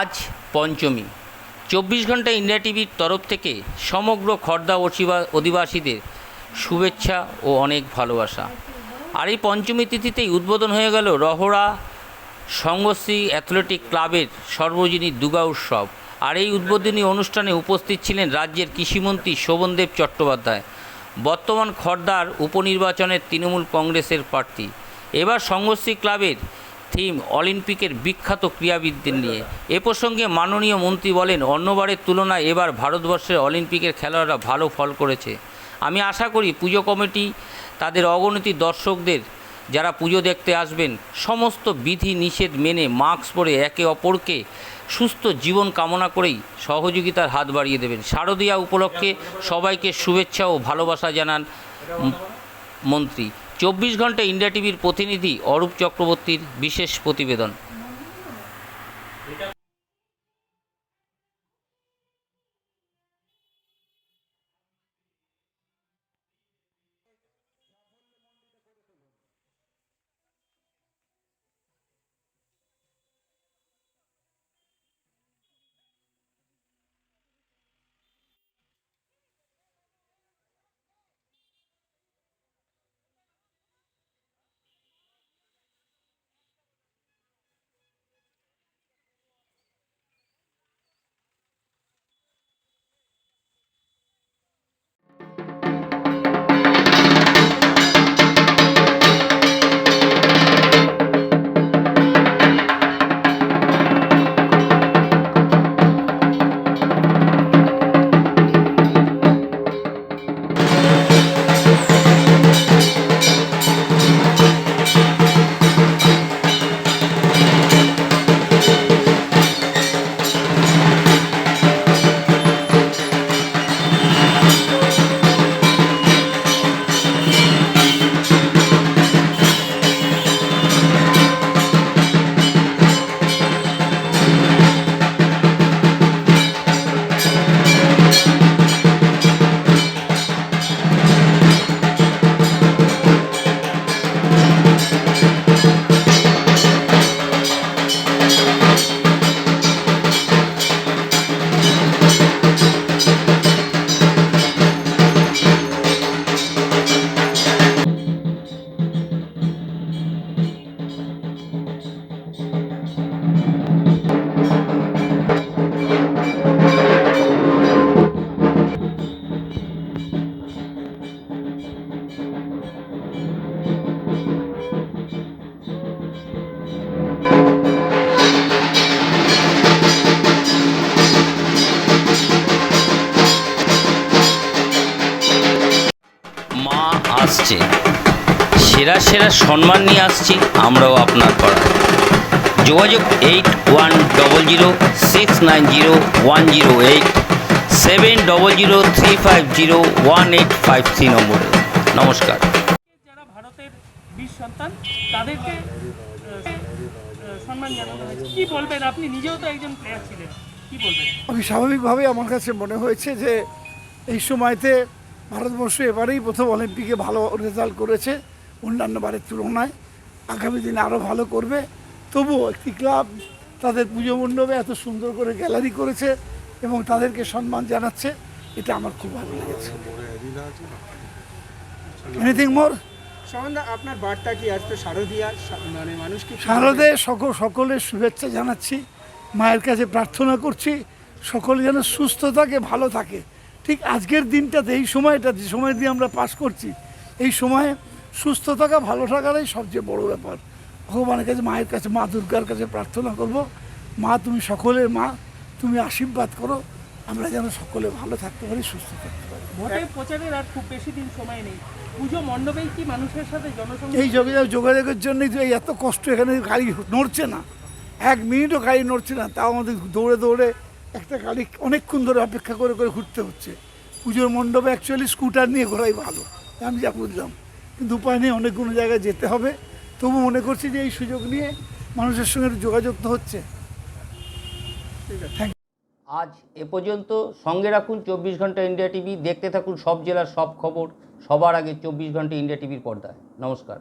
আজ পঞ্চমী। চব্বিশ ঘণ্টা ইন্ডিয়া টিভির তরফ থেকে সমগ্র খর্দা অধিবা- অধিবাসীদের শুভেচ্ছা ও অনেক ভালোবাসা। আর এই পঞ্চমী তিথিতেই উদ্বোধন হয়ে গেল রহরা সংঘশ্রী অ্যাথলেটিক ক্লাবের সর্বজনীন দুর্গা উৎসব। আর এই উদ্বোধনী অনুষ্ঠানে উপস্থিত ছিলেন রাজ্যের কৃষিমন্ত্রী শোভনদেব চট্টোপাধ্যায়, বর্তমান খর্দার উপনির্বাচনের তৃণমূল কংগ্রেসের প্রার্থী। এবার সংঘশ্রী ক্লাবের থিম অলিম্পিকের বিখ্যাত ক্রীড়াবিদদের নিয়ে। এ প্রসঙ্গে মাননীয় মন্ত্রী বলেন, অন্যবারের তুলনায় এবার ভারতবর্ষের অলিম্পিকের খেলোয়াড়রা ভালো ফল করেছে। আমি আশা করি পুজো কমিটি, তাদের অগণিত দর্শকদের যারা পুজো দেখতে আসবেন, সমস্ত বিধি নিষেধ মেনে মাস্ক পরে একে অপরকে সুস্থ জীবন কামনা করেই সহযোগিতার হাত বাড়িয়ে দেবেন। শারদীয়া উপলক্ষে সবাইকে শুভেচ্ছা ও ভালোবাসা জানান মন্ত্রী। চব্বিশ ঘণ্টা ইন্ডিয়া টিভির প্রতিনিধি অরূপ চক্রবর্তীর বিশেষ প্রতিবেদন। আসছে। সেরা সেরা সম্মান নিয়ে আসছি আমরাও আপনার পাড়ায়। যোগাযোগ eight one double zero six nine zero one zero eight seven double zero three five zero one eight five three নম্বরে। নমস্কার। যারা ভারতের বীর সন্তান তাদেরকে সম্মান জানানো হয়েছে। কি বলবেন? আপনি নিজেও তো একজন প্লেয়ার ছিলেন। কি বলবেন? আমি স্বাভাবিকভাবে আমার কাছে মনে হয়েছে যে এই সময়তে ভারতবর্ষ এবারেই প্রথম অলিম্পিকে ভালো রেজাল্ট করেছে। অন্যান্য বারের তুলনায় আগামী দিনে আরও ভালো করবে। তবুও একটি ক্লাব তাদের পুজো মণ্ডপে এত সুন্দর করে গ্যালারি করেছে এবং তাদেরকে সম্মান জানাচ্ছে এটা আমার খুব ভালো লেগেছে। এনিথিং মোর আপনার বার্তা কি? আজ তো শারদীয়া মানে মানুষকে শারদে সকল সকলের শুভেচ্ছা জানাচ্ছি মায়ের কাছে প্রার্থনা করছি সকলে যেন সুস্থ থাকে ভালো থাকে। ঠিক আজকের দিনটাতে এই সময়টা যে সময় দিয়ে আমরা পাশ করছি এই সময়ে সুস্থ থাকা ভালো থাকাটাই সবচেয়ে বড় ব্যাপার। ভগবানের কাছে মায়ের কাছে মা দুর্গার কাছে প্রার্থনা করব মা তুমি সকলের মা তুমি আশীর্বাদ করো আমরা যেন সকলে ভালো থাকতে পারি সুস্থ থাকতে পারি। ভোটের প্রচারের আর খুব বেশি দিন সময় নেই। পুজো মণ্ডপেই কি মানুষের সাথে জনসংখ্যা এই যোগাযোগ যোগাযোগের জন্যই তো এই এত কষ্ট এখানে গাড়ি নড়ছে না। এক মিনিটও গাড়ি নড়ছে না তাও আমাদের দৌড়ে দৌড়ে একটা গাড়ি অনেকক্ষণ ধরে অপেক্ষা করে করে ঘুরতে হচ্ছে। পুজোর মণ্ডপে অ্যাকচুয়ালি স্কুটার নিয়ে ঘোরাই ভালো। আমি যা বুঝলাম। কিন্তু উপায় নেই, অনেকগুলো জায়গায় যেতে হবে। তবু মনে করছি যে এই সুযোগ নিয়ে মানুষের সঙ্গে যোগাযোগ তো হচ্ছে। থ্যাংক আজ এ পর্যন্ত সঙ্গে রাখুন চব্বিশ ঘণ্টা ইন্ডিয়া টিভি। দেখতে থাকুন সব জেলার সব খবর। সবার আগে চব্বিশ ঘণ্টা ইন্ডিয়া টিভির পর্দায়। নমস্কার।